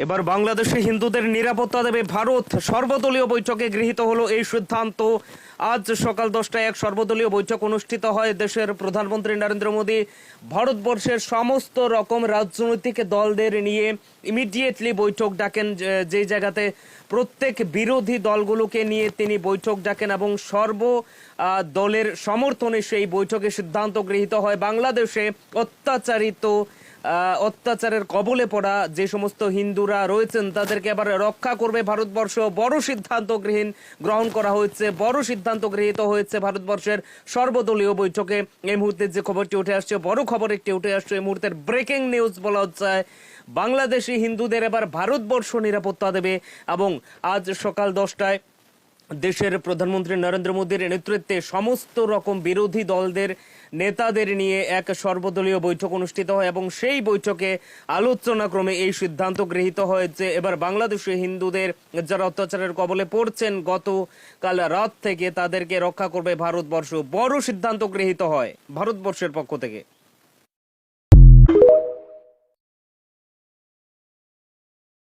এবার বাংলাদেশে হিন্দুদের নিরাপত্তা দেবে ভারত। সর্বদলীয় বৈঠকে গৃহীত হলো এই সিদ্ধান্ত। আজ সকাল দশটায় এক সর্বদলীয় বৈঠক অনুষ্ঠিত হয় দেশের প্রধানমন্ত্রী নরেন্দ্র মোদী। ভারতবর্ষের সমস্ত রকম রাজনৈতিক দলদের নিয়ে ইমিডিয়েটলি বৈঠক ডাকেন, যে- জায়গাতে প্রত্যেক বিরোধী দলগুলোকে নিয়ে তিনি বৈঠক ডাকেন এবং সর্ব দলের সমর্থনে সেই বৈঠকে সিদ্ধান্ত গৃহীত হয়। বাংলাদেশে অত্যাচারিত অত্যাচারের কবলে পড়া যে সমস্ত হিন্দুরা রয়েছেন, তাদেরকে এবার রক্ষা করবে ভারতবর্ষ। বড় সিদ্ধান্ত গৃহীন গ্রহণ করা হয়েছে, বড় সিদ্ধান্ত গৃহীত হয়েছে ভারতবর্ষের সর্বদলীয় বৈঠকে। এই মুহূর্তে যে খবরটি উঠে আসছে, বড় খবর একটি উঠে আসছে, এই মুহূর্তের ব্রেকিং নিউজ বলা হচ্ছে। বাংলাদেশি হিন্দুদের এবার ভারতবর্ষ নিরাপত্তা দেবে এবং আজ সকাল দশটায় দেশের প্রধানমন্ত্রী নরেন্দ্র মোদীর নেতৃত্বে সমস্ত রকম বিরোধী দলদের নেতাদের নিয়ে এক সর্বদলীয় বৈঠক অনুষ্ঠিত হয় এবং সেই বৈঠকে আলোচনা ক্রমে এই সিদ্ধান্ত গৃহীত হয়েছে এবার বাংলাদেশে হিন্দুদের যারা অত্যাচারের কবলে পড়ছেন, গতকাল রাত থেকে তাদেরকে রক্ষা করবে ভারতবর্ষ। বড় সিদ্ধান্ত গৃহীত হয় ভারতবর্ষের পক্ষ থেকে।